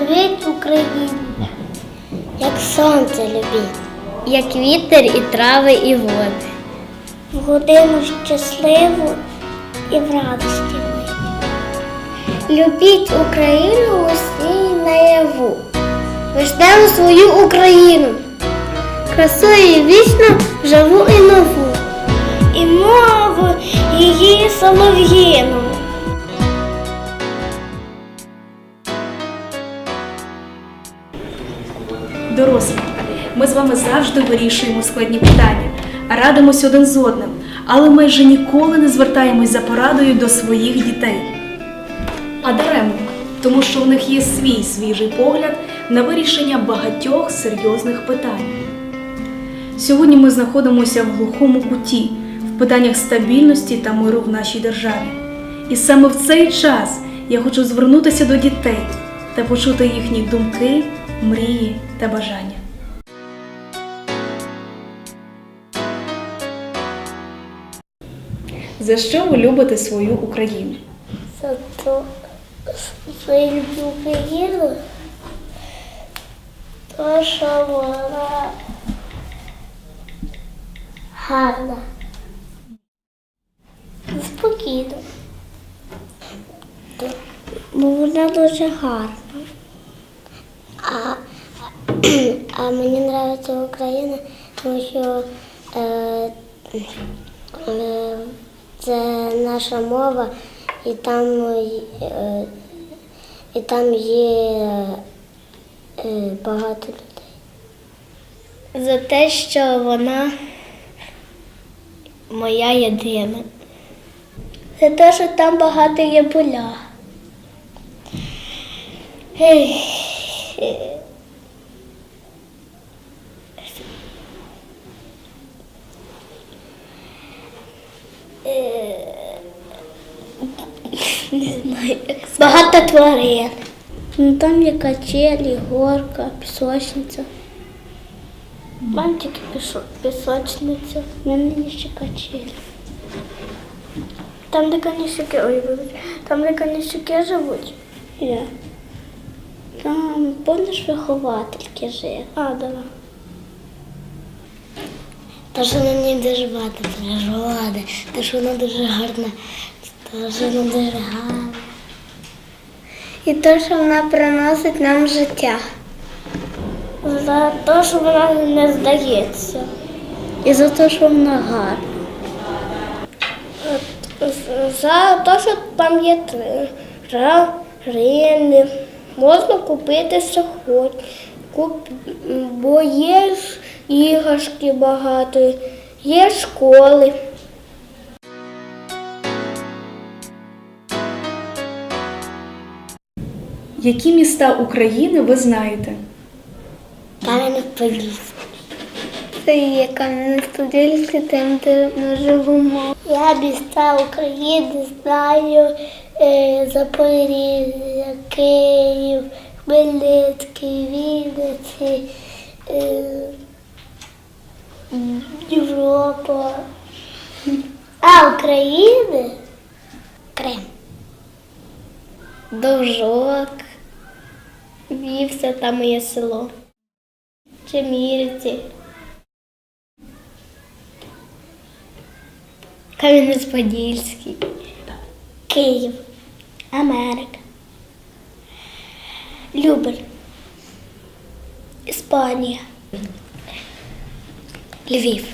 Любіть Україну, як сонце любіть, як вітер і трави, і води. В годину щасливу і в радості мить. Любіть Україну усній наяву. Ми ждемо свою Україну. Красою вічно живу і нову. І мову її солов'їну. Дорослі, ми з вами завжди вирішуємо складні питання, радимося один з одним, але майже ніколи не звертаємось за порадою до своїх дітей. А даремно, тому що в них є свій свіжий погляд на вирішення багатьох серйозних питань. Сьогодні ми знаходимося в глухому куті в питаннях стабільності та миру в нашій державі. І саме в цей час я хочу звернутися до дітей та почути їхні думки, мрії та бажання. За що ви любите свою Україну? Зато свою люблю Україну, то що вона гарна. Спокійно. Бо вона дуже гарна. А, а мені подобається Україна, тому що е, е, це наша мова, і там, е, і там є е, багато людей. За те, що вона моя єдина. За те, що там багато є поля. Ех, е, Не знаю. Багато тварин. Ну, там є качелі, горка, пісочниця. Там тільки пісо- пісочниця. У мене є ще качелі. Там, де конячки, ой, вибач, там, де конячки живуть. Я. Там, помниш, виховательки жив. А, да. Та що на ній дуже багато природи, та що вона дуже гарна, та що вона дуже гарна. І те, що вона приносить нам життя. За те, що вона не здається. І за те, що вона гарна. За те, що там є тварини, можна купити що хоч. Куп... Бо є ж іграшки багато, є школи. Які міста України ви знаєте? Кам'янець-Подільський. Це є Кам'янець-Подільський, там, де ми живемо. Я міста України знаю Запоріжжя, Київ, Хмельницький, Вінниці, е, Європа. А України? Крим. Довжок. Вівся, там є село. Чемірці. Кам'янець-Подільський. Київ. Америка. Любель. Іспанія. Львів.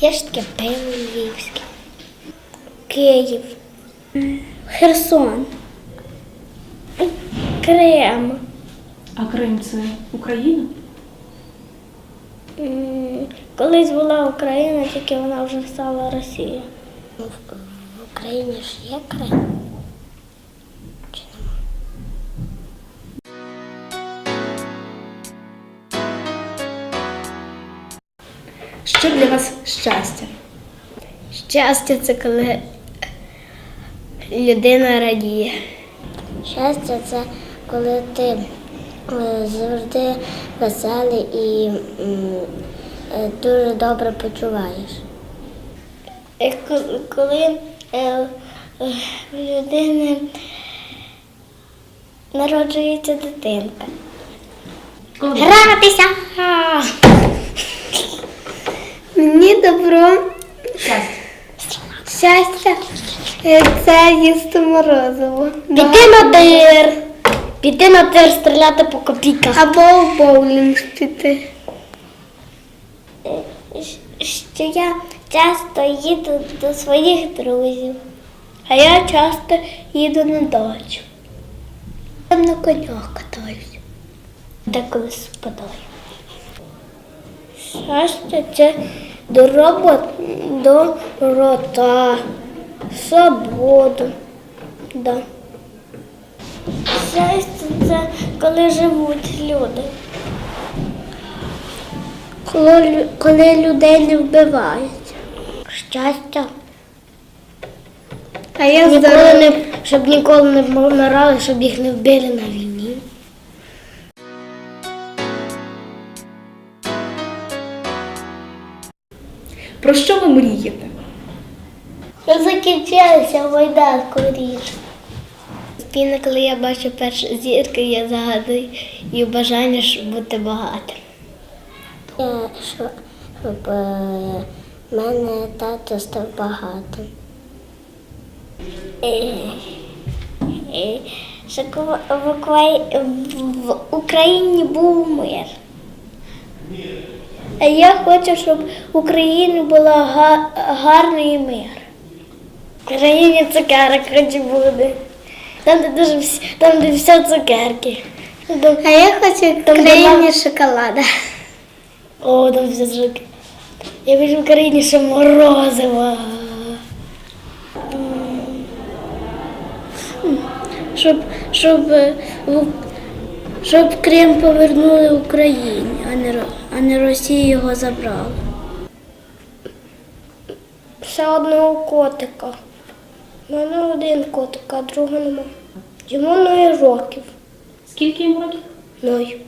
Є ж таке пиво львівське. Київ. Херсон. Крем. А Крим це Україна? Колись була Україна, тільки вона вже стала Росія. Україні ж є Крим. Чи нема? Що для вас щастя? Щастя це коли людина радіє. Щастя це коли ти е, завжди веселий і е, дуже добре почуваєш. Коли е, в людини народжується дитинка. Гратися! Мені добро щастя е, це їсти морозиво. Піти на тир. Піти на тир, стріляти по копійках. Або в боулінг піти. Що я часто їду до своїх друзів, а я часто їду на дачу. Я на конях катаюсь. Деколи спадаю. Щастя це до робот, до рота, свободу. Да. Щастя це коли живуть люди. Коли людей не вбивають. Щастя. А я ніколи не, щоб ніколи не помирали, щоб їх не вбили на війні. Про що ви мрієте? Що закінчилася війна скоріше. Спільно, коли я бачу перші зірки, я загадую і бажання щоб бути багатим. Щоб, е, мене тато став багатим. В, Україні був мир. Я хочу, щоб в Україні була гарний мир. В країні цукерок хоч буде. Там, де дуже всі, там, де все цукерки. А я хочу в країні шоколада. О, там все цукерки. Я хочу в країні ще морозиво. Щоб, щоб, е, щоб Крим повернули Україні, а не, а не Росія його забрала. Ще одного котика. У мене один котик, а другого нема. Йому ноє років. Скільки йому років? Ной.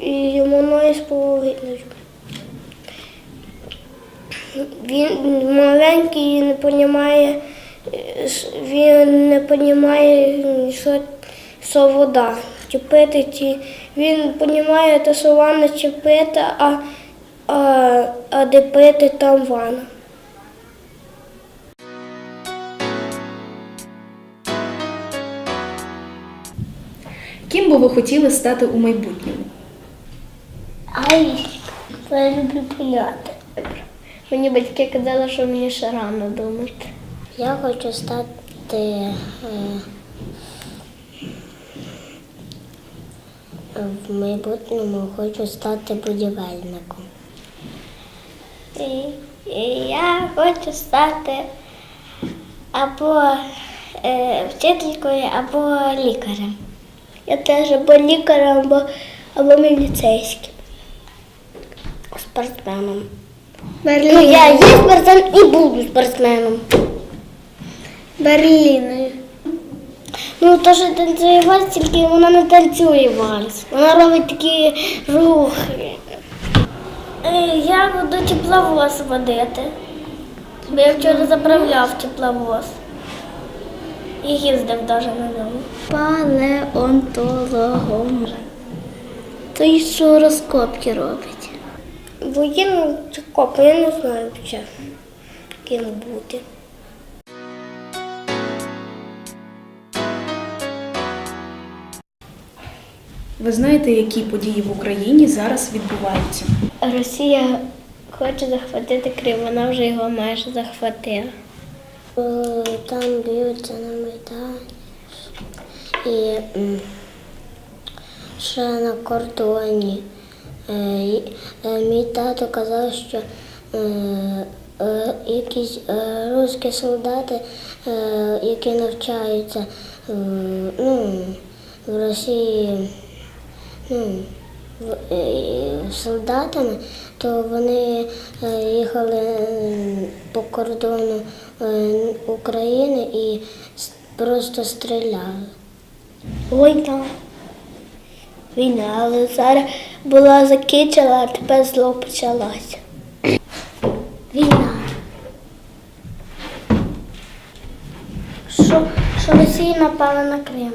І йому ноє з половиною. Він маленький і не розуміє, він не розуміє, що, що вода. Чи пити, чи він розуміє, те, що ванна чепити, а, а, а де пити, там ванна. Ким би ви хотіли стати у майбутньому? Ай, я люблю пиляти. Мені батьки казали, що мені ще рано думати. Я хочу стати е, в майбутньому хочу стати будівельником. І, і я хочу стати або е, вчителькою, або лікарем. Я теж або лікарем, або, або міліцейським. Спортсменом. Ну, я є спортсмен і буду спортсменом. Берліною. Ну, то, що танцює вальс, тільки вона не танцює вальс. Вона робить такі рухи. Е, Я буду тепловоз водити. Бо я вчора заправляв тепловоз. І їздив навіть на ньому. Палеонтологом. Той, що розкопки робить. Воєнну чи копу, я не знаю ще, ким бути. Ви знаєте, які події в Україні зараз відбуваються? Росія хоче захватити Крим, вона вже його майже захватила. Там б'ються на Майдані. І ще на кордоні. Е, е, Мій тато казав, що е, якісь русські солдати, які навчаються ну, в Росії ну, солдатами, то вони їхали по кордону України і просто стріляли. Війна. Війна, але зараз була закінчила, а тепер зло почалося. Війна. Що, що Росія напали на Крим.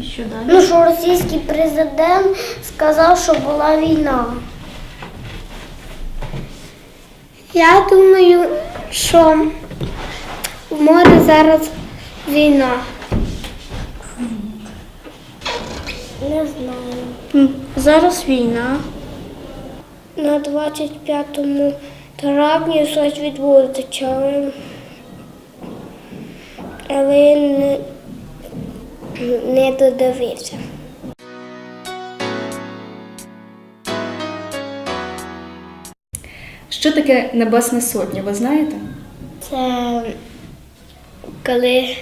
І що далі? Ну що російський президент сказав, що була війна. Я думаю, що в морі зараз війна. Не знаю. Зараз війна. На 25 травні щось відбудеться. Але я не, не додивився. Що таке Небесна Сотня, ви знаєте? Це коли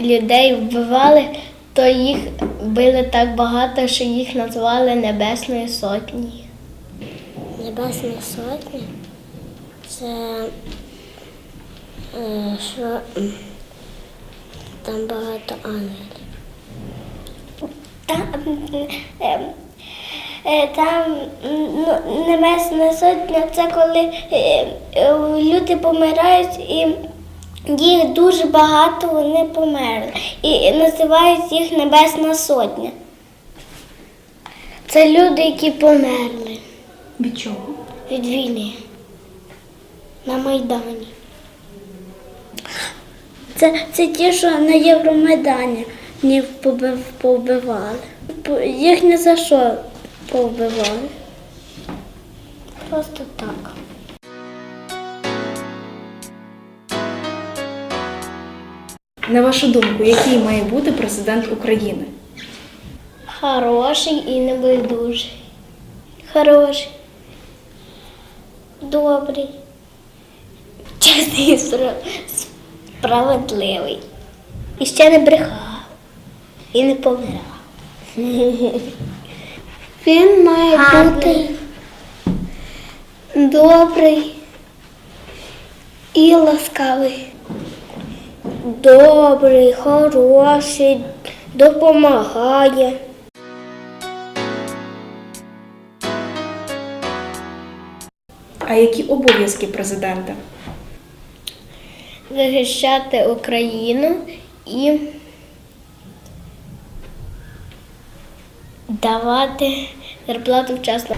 людей вбивали, то їх били так багато, що їх назвали Небесною Сотні. Небесна Сотня це е, що там багато ангелів. Там, е, е, там ну, Небесна Сотня це коли е, е, люди помирають і їх дуже багато вони померли. І називають їх Небесна Сотня. Це люди, які померли Від чого? від війни на Майдані. Це, це ті, що на Євромайдані ні побив, повбивали. Їх ні за що повбивали. Просто так. На вашу думку, який має бути президент України? Хороший і небайдужий. Хороший. Добрий. Чесний і справедливий. І ще не брехав. І не помирав. Він має бути добрий і ласкавий. Добрий, хороший, допомагає. А які обов'язки президента? захищати Україну і давати зарплату вчасно.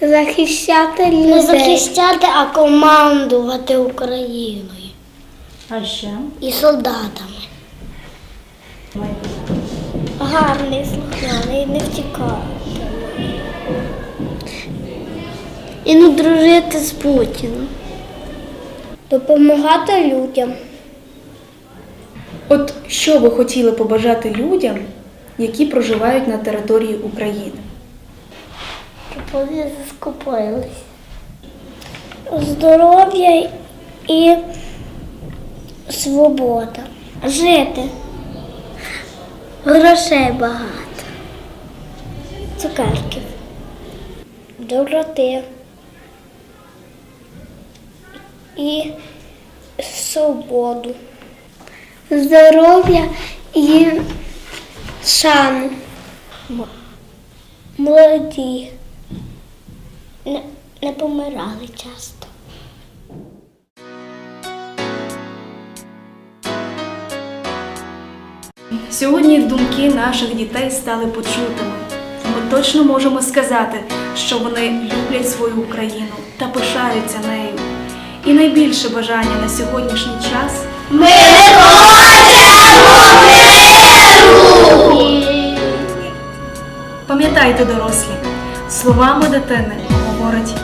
Захищати людей. Не захищати, а командувати Україною А ще? і солдатами. Гарний, слухняний, не втікати. І не дружити з Путіним. Допомагати людям. От що ви хотіли побажати людям, які проживають на території України? Щоб вони заскупились. Здоров'я і свобода. Жити. Грошей багато. Цукерків. Доброти. І свободу. Здоров'я і шану. Молоді. Не, не помирали часто. Сьогодні думки наших дітей стали почутими. Ми точно можемо сказати, що вони люблять свою Україну та пишаються нею. І найбільше бажання на сьогоднішній час ми не робимо! Пам'ятайте, дорослі, словами дитини говорить